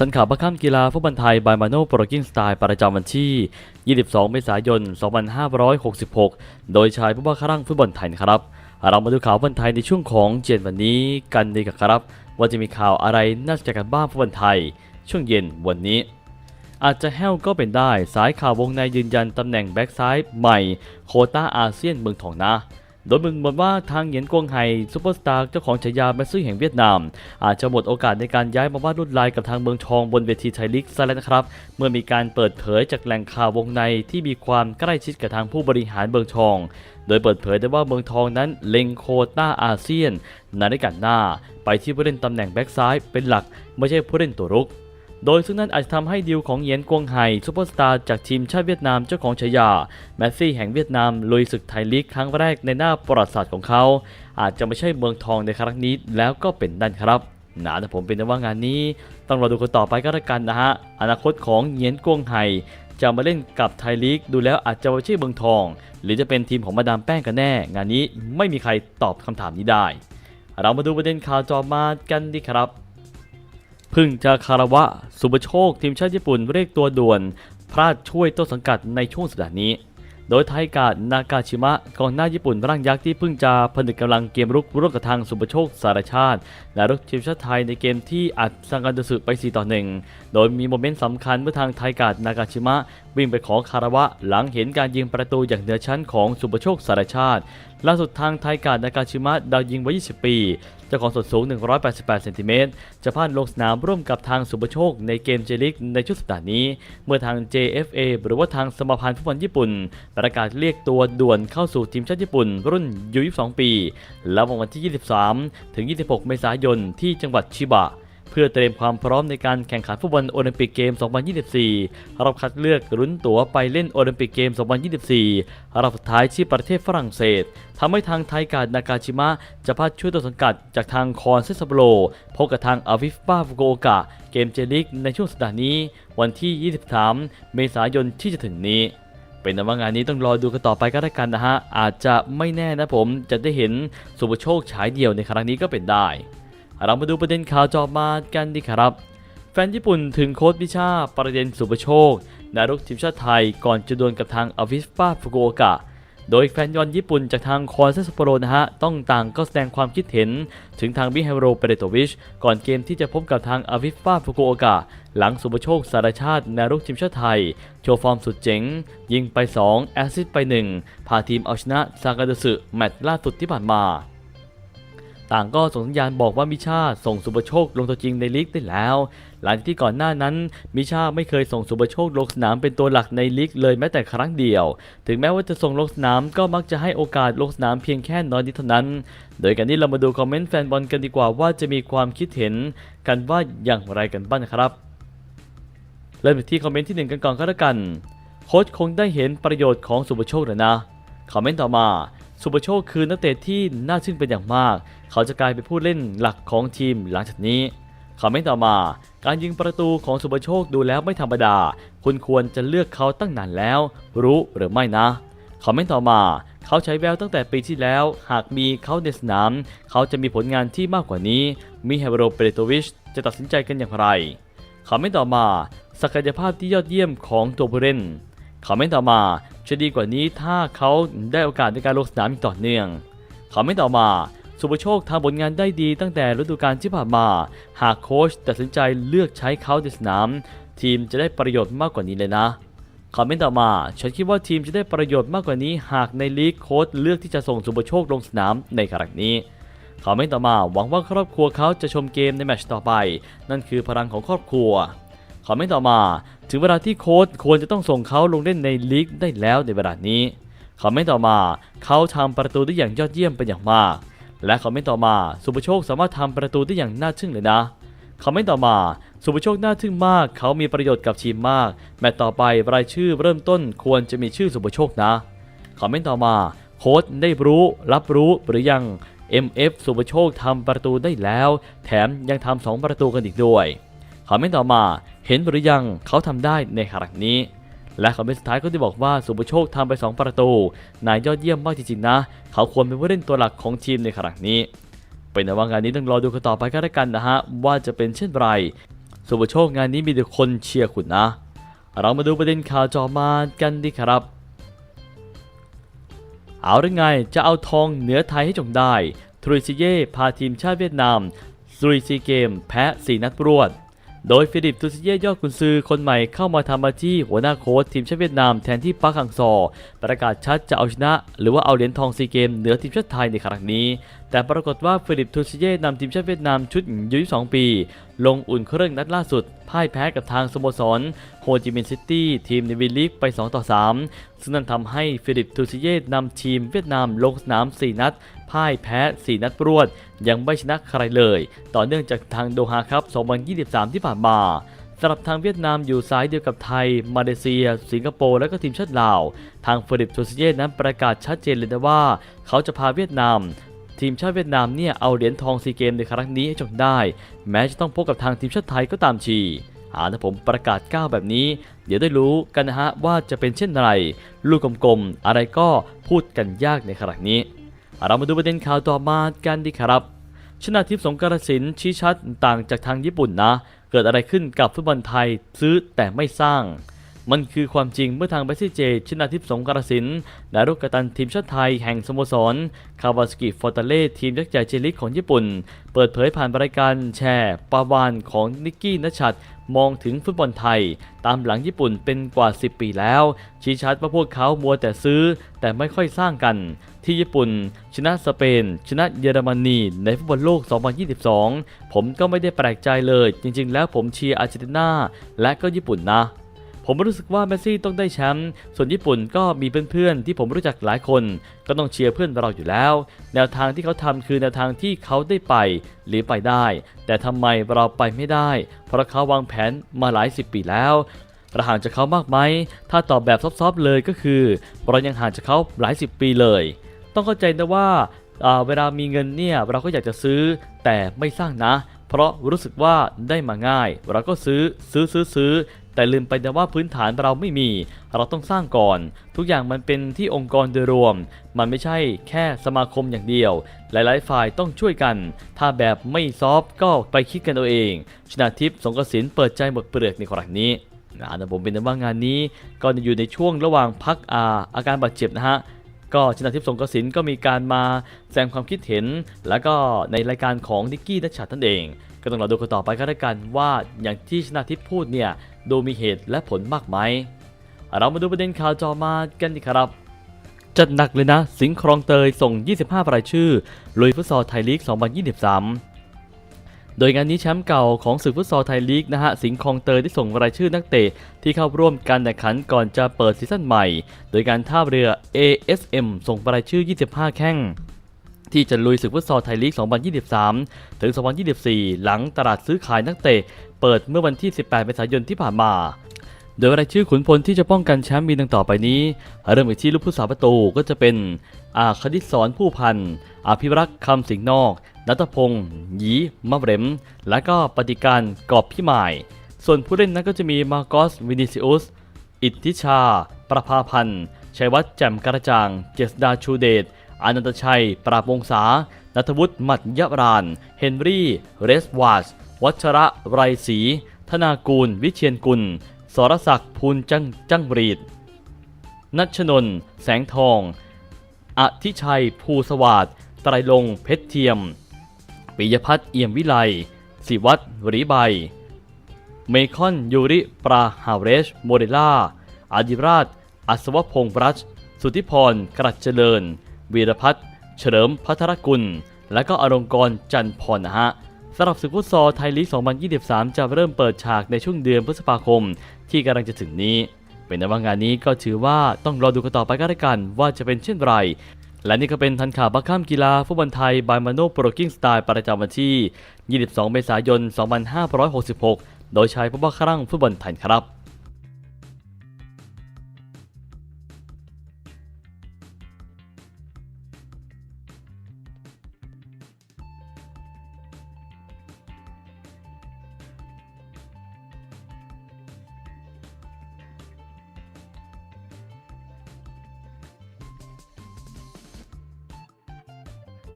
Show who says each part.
Speaker 1: ทันข่าวประค่ำกีฬาฟุตบอลไทยบายมาโนโปรกิ้งสไตล์ประจำวันที่ 22 เมษายน 2566 โดยชายผู้ว่าครั่งฟุตบอลไทยนะครับ เรามาดูข่าวฟุตบอลไทยในช่วงของเย็นวันนี้กันดีกว่าครับ ว่าจะมีข่าวอะไรน่าสนใจกันบ้างฟุตบอลไทย ช่วงเย็นวันนี้ อาจจะแห้วก็เป็นได้ สายข่าววงในยืนยันตำแหน่งแบ็กซ้ายใหม่ โคต้าอาเซียนเมืองทองนะ โดยมึงบอกว่าทางเหยียนกวงไฮซูเปอร์สตาร์เจ้าของฉายาแมสซี่แห่งเวียดนาม อาจจะหมดโอกาสในการย้ายมาวาดลวดลายกับทางเมืองทองบนเวทีไทยลีกซะแล้วนะครับ เมื่อมีการเปิดเผยจากแหล่งข่าววงในที่มีความใกล้ชิดกับทางผู้บริหารเมืองทอง โดยเปิดเผยได้ว่าเมืองทองนั้นเล็งโคต้าอาเซียนในรายการหน้า ไปที่ผู้เล่นตำแหน่งแบ็กซ้ายเป็นหลัก ไม่ใช่ผู้เล่นตัวรุก โดยซึ่งนั่นอาจจะทำให้ดีลของเหยียนกวงไฮซูเปอร์สตาร์จากทีมชาติเวียดนามเจ้าของฉายาแมสซี่แห่งเวียดนามลุยศึกไทยลีกครั้งแรกในหน้าประวัติศาสตร์ของเขา อาจจะไม่ใช่เมืองทองในครั้งนี้แล้วก็เป็นดันครับนะแต่ผมเป็นว่างานนี้ ต้องรอดูกันต่อไปก็แล้วกันนะฮะ อนาคตของเหยียนกวงไฮจะมาเล่นกับไทยลีกดูแล้วอาจจะไม่ใช่เมืองทอง หรือจะเป็นทีมของมาดามแป้งกันแน่ งานนี้ไม่มีใครตอบคำถามนี้ได้ เรามาดูประเด็นข่าวจอมากันดีครับ พึ่งจะคารวะ สุบโชค ทีมชาติญี่ปุ่นเรียกตัวด่วน พลาดช่วยต้นสังกัดในช่วงสัปดาห์นี้ โดยไทกาดนากาชิมะกองหน้าญี่ปุ่นร่างยักษ์ที่เพิ่งจะผนึกกำลังเกมรุกร่วมกับทางสุบโชคสารชาติ และรุกทีมชาติไทยในเกมที่อัดสังกันดสึไป 4 ต่อ 1 โดยมีโมเมนต์สำคัญเมื่อทางไทกาดนากาชิมะวิ่งไปขอคารวะ หลังเห็นการยิงประตูอย่างเหนือชั้นของสุบโชคสารชาติล่าสุดทางไทการนากาชิมะดาวยิงวัย 20 ปี เจ้าของส่วนสูง 188 เซนติเมตร จะพลาดลงสนามร่วมกับทางสุปโชคในเกมเจลิกในชุดสัปดาห์นี้ เมื่อทาง JFA หรือว่าทางสมาพันธ์ฟุตบอลญี่ปุ่น ประกาศเรียกตัวด่วนเข้าสู่ทีมชาติญี่ปุ่น รุ่นยู22 ปี และวันที่ 23 ถึง 26 เมษายนที่จังหวัดชิบะ เพื่อเตรียมความพร้อมในการแข่งขันฟุตบอลโอลิมปิกเกม 2024 รอบคัดเลือกลุ้นตั๋วไปเล่นโอลิมปิกเกม 2024 รอบสุดท้ายที่ประเทศฝรั่งเศสทำให้ทางไทยการนากาชิมะ จะพลาดช่วยต้นสังกัดจากทางคอนเซซาโบโลพบกับทางอาวิฟบาฟุโกโอกะ เกมเจลิกในช่วงสัปดาห์นี้ วันที่ 23 เมษายนที่จะถึงนี้เป็นว่างานนี้ต้องรอดูกันต่อไปก็แล้วกันนะฮะ อาจจะไม่แน่นะผมจะได้เห็นสุภโชคฉายเดี่ยวในครั้งนี้ก็เป็นได้ เรามาดูประเด็นข่าวจอมากันดีครับ แฟนญี่ปุ่นถึงโค้ชวิชาประเด็นสุภโชค นารุกทีมชาติไทยก่อนจะดวลกับทางอวิสปาฟุกุโอกะ โดยแฟนยอนญี่ปุ่นจากทางคอนเซสโปโรนะฮะ ต้องต่างก็แสดงความคิดเห็น ถึงทางบิเฮโรเปเรโตวิช ก่อนเกมที่จะพบกับทางอวิสปาฟุกุโอกะ หลังสุภโชคสารชาติ นารุกทีมชาติไทย โชว์ฟอร์มสุดเจ๋ง ยิงไป 2 แอสซิสต์ไป 1 พาทีมเอาชนะซากาดสึแมตช์ล่าสุดที่ผ่านมา ต่างก็ส่งสัญญาณบอกว่ามิชาส่งสุปโชคลงตัวจริงในลีกได้แล้ว หลังจากที่ก่อนหน้านั้นมิชาไม่เคยส่งสุปโชคลงสนามเป็นตัวหลักในลีกเลยแม้แต่ครั้งเดียว ถึงแม้ว่าจะส่งลงสนามก็มักจะให้โอกาสลงสนามเพียงแค่น้อยนิดเท่านั้น โดยการนี้เรามาดูคอมเมนต์แฟนบอลกันดีกว่าว่าจะมีความคิดเห็นกันว่าอย่างไรกันบ้างครับ เริ่มที่คอมเมนต์ที่หนึ่งกันก่อนก็แล้วกัน โค้ชคงได้เห็นประโยชน์ของสุปโชคแล้วนะคอมเมนต์ต่อมา สุปโชคคือนักเตะที่น่าชื่นเป็นอย่างมาก เขาจะกลายเป็นผู้เล่นหลักของทีมหลังจากนี้คอมเมนต์ต่อมา การยิงประตูของสุปโชคดูแล้วไม่ธรรมดา คุณควรจะเลือกเขาตั้งนานแล้ว รู้หรือไม่นะคอมเมนต์ต่อมาเขาใช้แววตั้งแต่ปีที่แล้ว หากมีเขาในสนาม เขาจะมีผลงานที่มากกว่านี้ มิเฮโรเปโตวิชจะตัดสินใจกันอย่างไรคอมเมนต์ต่อมา ศักยภาพที่ยอดเยี่ยมของตัวผู้เล่น คอมเมนต์ต่อมาจะดีกว่านี้ถ้าเขาได้โอกาสในการลงสนามอย่างต่อเนื่องคอมเมนต์ต่อมาสุภโชคทำผลงานได้ดีตั้งแต่ฤดูกาลที่ผ่านมา หากโค้ชตัดสินใจเลือกใช้เขาในสนาม ทีมจะได้ประโยชน์มากกว่านี้เลยนะคอมเมนต์ต่อมา ฉันคิดว่าทีมจะได้ประโยชน์มากกว่านี้ หากในลีกโค้ชเลือกที่จะส่งสุภโชคลงสนามในครั้งนี้คอมเมนต์ต่อมาหวังว่าครอบครัวเขาจะชมเกมในแมตช์ต่อไป นั่นคือพลังของครอบครัวคอมเมนต์ต่อมา ถึงเวลาที่โค้ชควรจะต้องส่งเขาลงเล่นในลีกได้แล้วในเวลานี้คอมเมนต์ต่อมาเขาทำประตูได้อย่างยอดเยี่ยมเป็นอย่างมาก และคอมเมนต์ต่อมาสุภโชคสามารถทำประตูได้อย่างน่าทึ่งเลยนะคอมเมนต์ต่อมาสุภโชคน่าทึ่งมาก เขามีประโยชน์กับทีมมาก แมตต์ต่อไปรายชื่อเริ่มต้นควรจะมีชื่อสุภโชคนะคอมเมนต์ต่อมาโค้ชได้รู้ รับรู้หรือยัง MF สุภโชคทำประตูได้แล้ว แถมยังทำสองประตูกันอีกด้วยคอมเมนต์ต่อมา เห็นหรือยังเขาทำได้ในครั้งนี้ และคอมเมนต์สุดท้ายก็ได้บอกว่าสุภโชคทำไป 2 ประตู นายยอดเยี่ยมมากจริงๆนะ เขาควรเป็นผู้เล่นตัวหลักของทีมในครั้งนี้ เป็นแต่ว่างานนี้ต้องรอดูกันต่อไปก็แล้วกันนะฮะว่าจะเป็นเช่นไร สุภโชคงานนี้มีแต่คนเชียร์คุณนะ เรามาดูประเด็นข่าวจอมากันดีครับเอาหรือไงจะเอาทองเหนือไทยให้จงได้ ทรูซิเย่พาทีมชาติเวียดนามซุยซีเกม แพ้ 4 นัดรวด โดยฟิลิปตูซิเย่ยอดกุนซือคนใหม่เข้ามาทำหน้าที่หัวหน้าโค้ชทีมชาติเวียดนามแทนที่ปักหังซอ ประกาศชัดจะเอาชนะ หรือว่าเอาเหรียญทองซีเกมเหนือทีมชาติไทยในครั้งนี้แต่ปรากฏว่าฟิลิปทูซิเย่นำทีมชาติเวียดนามชุดยุ22ปี ลงอุ่นเครื่องนัดล่าสุด พ่ายแพ้กับทางสโมสรโฮจิมินห์ซิตี้ทีมในวิลลีกไป 2 ต่อ 3 ซึ่งนั่นทำให้ฟิลิปทูซิเย่นำทีมเวียดนามลงสนาม 4 นัด พ่ายแพ้ 4 นัดรวด ยังไม่ชนะใครเลย ต่อเนื่องจากทางโดฮาครับ 2023 ที่ผ่านมาสำหรับทางเวียดนามอยู่สายเดียวกับไทย มาเลเซีย สิงคโปร์ และก็ทีมชาติลาว ทางฟิลิปทูซิเย่นั้นประกาศชัดเจนเลยนะว่า เขาจะพาเวียดนาม ทีมชาติเวียดนามเนี่ยเอาเหรียญทองซีเกมในครั้งนี้ให้จงได้ แม้จะต้องพบกับทางทีมชาติไทยก็ตามทีอาถ้าผมประกาศก้าวแบบนี้ เดี๋ยวได้รู้กันนะฮะว่าจะเป็นเช่นไร ลูกกลมๆ อะไรก็พูดกันยากในครั้งนี้ เรามาดูประเด็นข่าวต่อมากันดีครับ ชนะทิพย์สงกรสินทร์ชี้ชัดต่างจากทางญี่ปุ่นนะ เกิดอะไรขึ้นกับฟุตบอลไทยซื้อแต่ไม่สร้าง มันคือความจริงเมื่อทางเบสซี่เจชนะทิพย์สงกรสินทร์และลูกตันทีมชาติไทยแห่งสโมสร คาวาสกิฟอร์ตาเล่ทีมยักษ์ใหญ่เจลิกของญี่ปุ่น เปิดเผยผ่านรายการแชร์ปาวานของนิกกี้นชัดมองถึงฟุตบอลไทย ตามหลังญี่ปุ่นเป็นกว่า 10 ปีแล้ว ชี้ชัดว่าพวกเขามัวแต่ซื้อ แต่ไม่ค่อยสร้างกัน ที่ญี่ปุ่น ชนะสเปน ชนะเยอรมนีในฟุตบอลโลก 2022 ผมก็ไม่ได้แปลกใจเลย จริงๆ แล้วผมเชียร์อาร์เจนตินาและก็ญี่ปุ่นนะ ผมรู้สึกว่าเมสซี่ต้องได้แชมป์ส่วนญี่ปุ่นก็มีเพื่อนๆที่ผมรู้จักหลายคน ก็ต้องเชียร์เพื่อนเราอยู่แล้ว แนวทางที่เขาทำคือแนวทางที่เขาได้ไปหรือไปได้ แต่ทำไมเราไปไม่ได้ เพราะเขาวางแผนมาหลายสิบปีแล้วเราห่างจากเขามากไหมถ้าตอบแบบซอฟๆเลยก็คือเรายังห่างจากเขาหลายสิบปีเลย ต้องเข้าใจนะว่าอ่าเวลามีเงินเนี่ยเราก็อยากจะซื้อแต่ไม่สร้างนะ เพราะรู้สึกว่าได้มาง่าย เราก็ซื้อซื้อซื้อซื้อ แต่ลืมไปนะว่าพื้นฐานเราไม่มี เราต้องสร้างก่อน ทุกอย่างมันเป็นที่องค์กรโดยรวม มันไม่ใช่แค่สมาคมอย่างเดียว หลายๆ ฝ่ายต้องช่วยกัน ถ้าแบบไม่ซอฟก็ไปคิดกันเอาเอง ชนาทิพย์สงกสินเปิดใจหมดเปลือกในครั้งนี้นะแต่ผมเป็นว่างานนี้ก็อยู่ในช่วงระหว่างพักอาอาการบาดเจ็บนะฮะก็ชนะทิพย์สงกสินก็มีการมาแสดงความคิดเห็น แล้วก็ในรายการของนิกกี้นัชชัดนั่นเอง ก็ต้องรอดูกันต่อไปก็แล้วกันว่าอย่างที่ชนะทิพย์พูดเนี่ยดูมีเหตุและผลมากไหมเรามาดูประเด็นข่าวจอมากันดีครับ จัดหนักเลยนะ สิงห์ครองเตยส่ง 25 รายชื่อลุยฟุตซอลไทยลีก 2023 โดยงานนี้แชมป์เก่าของศึกฟุตซอลไทยลีกนะฮะ สิงห์คลองเตยได้ส่งรายชื่อนักเตะที่เข้าร่วมการแข่งขันก่อนจะเปิดซีซั่นใหม่ โดยการท่าเรือ ASM ส่งรายชื่อ 25 แข้ง ที่จะลุยศึกฟุตซอลไทยลีก 2023 ถึง 2024 หลังตลาดซื้อขายนักเตะ เปิดเมื่อวันที่ 18 เมษายนที่ผ่านมา โดยรายชื่อขุนพลที่จะป้องกันแชมป์มีดังต่อไปนี้ เริ่มจากที่ลูกผู้สาประตูก็จะเป็น อาคดิศรผู้พัน อภิรักษ์คำสิงห์นอก นัทพงศ์หยีมะเหรมและก็ปฏิการกอบพี่หมาย ส่วนผู้เล่นนั้นก็จะมีมาโกสวินิซิอุส อิทธิชา ประภาพันธ์ชัยวัฒน์แจ่มกระจ่าง เจษดาชูเดช อนันตชัย ปราบวงศานัทวุฒิหมัดยะราน เฮนรี่ เรสวาสวัชระไรศรีธนากูล วิเชียนกุล สรศักดิ์ภูลจังจังรีดนัชนนท์แสงทอง อธิชัย ภูสวัสดิ์ไตรลง เพชรเทียม ปิยพัฒน์เอี่ยมวิไลศิวัตรหรีใบ เมคอน ยูริ ปราฮาเรช โมเดล่าอาดิราช อัศวพงษ์รัช สุธิพรกรัชเจริญ วีรพัฒน์เฉลิมพัทรกุล และก็อรงกรจันพรนะฮะสำหรับศึกฟุตซอลไทยลีก 2023 จะเริ่มเปิดฉากในช่วงเดือนพฤษภาคม ที่กำลังจะถึงนี้ เป็นในว่างานนี้ก็ถือว่าต้องรอดูกันต่อไปก็แล้วกันว่าจะเป็นเช่นไร และนี่ก็เป็นทันข่าวบัคข้ามกีฬาฟุตบอลไทยบายมาโนโปรกิ้งสไตล์ประจำวันที่ 22 เมษายน 2566 โดยชายผู้บ้าครั่งฟุตบอลไทยครับ